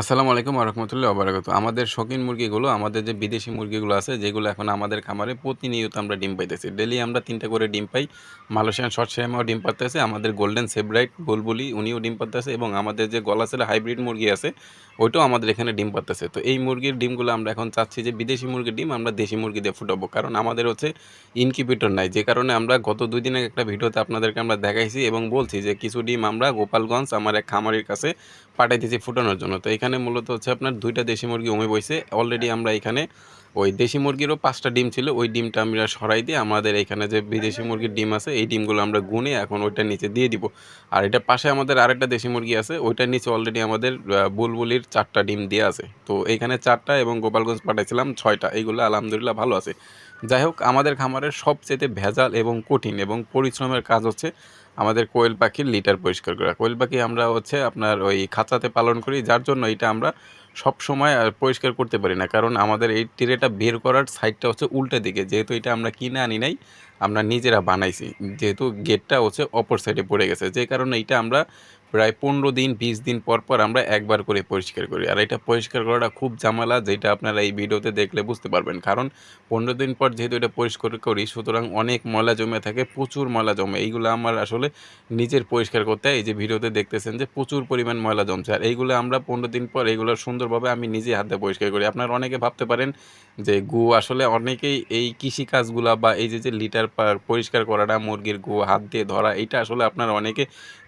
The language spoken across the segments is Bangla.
আসসালামু আলাইকুম রহমতুল্লাহ অবরাকাত আমাদের শৌখিন মুরগিগুলো, আমাদের যে বিদেশি মুরগিগুলো আছে, যেগুলো এখন আমাদের খামারে প্রতিনিয়ত আমরা ডিম পাইতেছি। ডেলি আমরা তিনটা করে ডিম পাই। মালয়েশিয়ান শর্ট শ্যামাও ডিম পাতেছে আমাদের গোল্ডেন সেব্রাইট বুলবুলি উনিও ডিম পাতেছে এবং আমাদের যে গলা গলাছেলা হাইব্রিড মুরগি আছে, ওইটাও আমাদের এখানে ডিম পাতেছে তো এই মুরগির ডিমগুলো আমরা এখন চাচ্ছি যে বিদেশি মুরগির ডিম আমরা দেশি মুরগি দিয়ে ফুটাবো। কারণ আমাদের হচ্ছে ইনকিউবেটর নাই। যে কারণে আমরা গত দুই দিনের একটা ভিডিওতে আপনাদেরকে আমরা দেখাইছি এবং বলছি যে কিছু ডিম আমরা গোপালগঞ্জ, আমার এক খামারের কাছে পাঠাইতেছি ফুটানোর জন্য। তো এখানে মূলত হচ্ছে আপনার দুইটা দেশি মুরগি উমে বইছে। অলরেডি আমরা এখানে ওই দেশি মুরগিরও পাঁচটা ডিম ছিল, ওই ডিমটা আমরা সরাই দিয়ে আমাদের এখানে যে বিদেশি মুরগির ডিম আছে, এই ডিমগুলো আমরা গুনে এখন ওইটার নিচে দিয়ে দিব। আর এটা পাশে আমাদের আরেকটা দেশি মুরগি আছে, ওইটার নিচে অলরেডি আমাদের বুলবুলির চারটা ডিম দিয়ে আছে। তো এখানে চারটা এবং গোপালগঞ্জ পাঠাইছিলাম ছয়টা, এইগুলো আলহামদুলিল্লাহ ভালো আছে। যাই হোক, আমাদের খামারের সবচেয়ে ভেজাল এবং কঠিন এবং পরিশ্রমের কাজ হচ্ছে আমাদের কোয়েল পাখির লিটার পরিষ্কার করা। কোয়েল পাখি আমরা হচ্ছে আপনার ওই খাঁচাতে পালন করি, যার জন্য এটা আমরা সব সময় পরিষ্কার করতে পারি না। কারণ আমাদের এই টিরেটা বের করার সাইডটা হচ্ছে উল্টো দিকে। যেহেতু এটা আমরা কিনে আনি নাই, আমরা নিজেরা বানাইছি। যেহেতু গেটটা হচ্ছে অপর সাইডে পড়ে গেছে। যে কারণে এটা আমরা প্রায় পনেরো দিন, বিশ দিন পর পর আমরা একবার করে পরিষ্কার করি। আর এটা পরিষ্কার করাটা খুব ঝামেলা যেটা আপনারা এই ভিডিওতে দেখলে বুঝতে পারবেন। কারণ পনেরো দিন পর যেহেতু এটা পরিষ্কার করি, সুতরাং অনেক ময়লা জমে থাকে, প্রচুর ময়লা জমে। এইগুলো আমার আসলে নিজের পরিষ্কার করতে এই যে ভিডিওতে দেখতেছেন যে প্রচুর পরিমাণ ময়লা জমছে। আর এইগুলো আমরা পনেরো দিন পর এইগুলো সুন্দরভাবে আমি নিজে হাতে পরিষ্কার করি। আপনারা অনেকে ভাবতে পারেন যে গু আসলে অনেকেই এই কৃষি কাজগুলা বা এই যে যে লিটার পরিষ্কার করাটা, মুরগির গু, হাত দিয়ে ধরা, এটা আসলে আপনারা অনেকে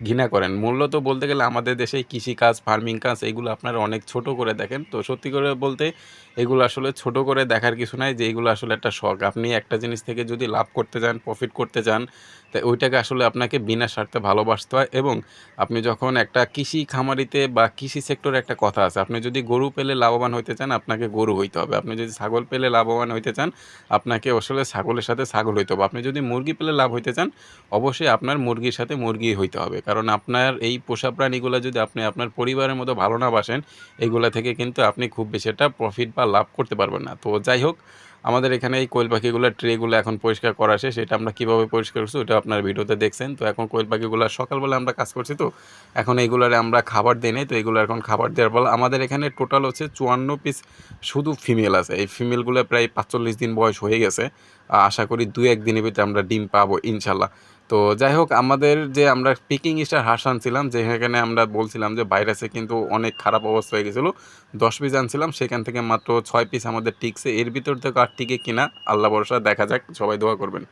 ঘৃণা করেন। মূলত বলতে গেলে আমাদের দেশে কৃষিকাজ ফার্মিং কাজ এইগুলো আপনারা অনেক ছোট করে দেখেন। তো সত্যি করে বলতে এগুলো আসলে ছোট করে দেখার কিছু নাই যে এগুলো আসলে একটা শখ। আপনি একটা জিনিস থেকে যদি লাভ করতে চান প্রফিট করতে চান তাই ওইটাকে আসলে আপনাকে বিনা স্বার্থে ভালোবাসতে হয় এবং আপনি যখন একটা কৃষি খামারিতে বা কৃষি সেক্টরে একটা কথা আছে, আপনি যদি গরু পেলে লাভবান হইতে চান, আপনাকে গরু হইতে হবে। আপনি যদি ছাগল পেলে লাভবান হইতে চান, আপনাকে আসলে ছাগলের সাথে ছাগল হইতে হবে। আপনি যদি মুরগি পেলে লাভ হইতে চান, অবশ্যই আপনার মুরগির সাথে মুরগি হইতে হবে। কারণ আপনার এই পোষা প্রাণীগুলো যদি আপনি আপনার পরিবারের মতো ভালো না বাসেন, এগুলো থেকে কিন্তু আপনি খুব বেশি একটা প্রফিট বা লাভ করতে পারবেন না। তো যাই হোক আমাদের এখানে এই কোয়েল পাখিগুলোর ট্রেগুলো এখন পরিষ্কার করা শেষ সেটা আমরা কীভাবে পরিষ্কার করছি ওটা আপনার ভিডিওতে দেখছেন। তো এখন কোয়েল পাখিগুলো সকালবেলা আমরা কাজ করছি তো, এখন এইগুলারে আমরা খাবার দিই নেই, তো এগুলো এখন খাবার দেওয়ার ফলে আমাদের এখানে টোটাল হচ্ছে চুয়ান্ন পিস শুধু ফিমেল আছে। এই ফিমেলগুলো প্রায় পাঁচচল্লিশ দিন বয়স হয়ে গেছে। আশা করি দু একদিনের ভিতরে আমরা ডিম পাবো ইনশাল্লাহ তো যাই হোক, আমাদের যে আমরা পিকিং স্টার হাঁস আনছিলাম, যেখানে আমরা বলছিলাম যে ভাইরাসে কিন্তু অনেক খারাপ অবস্থা হয়ে গেছিল, দশ পিস আনছিলাম, সেখান থেকে মাত্র ছয় পিস আমাদের টিকছে। এর ভিতর থেকে আর টিকে কিনা আল্লাহ ভরসা দেখা যাক সবাই দোয়া করবেন।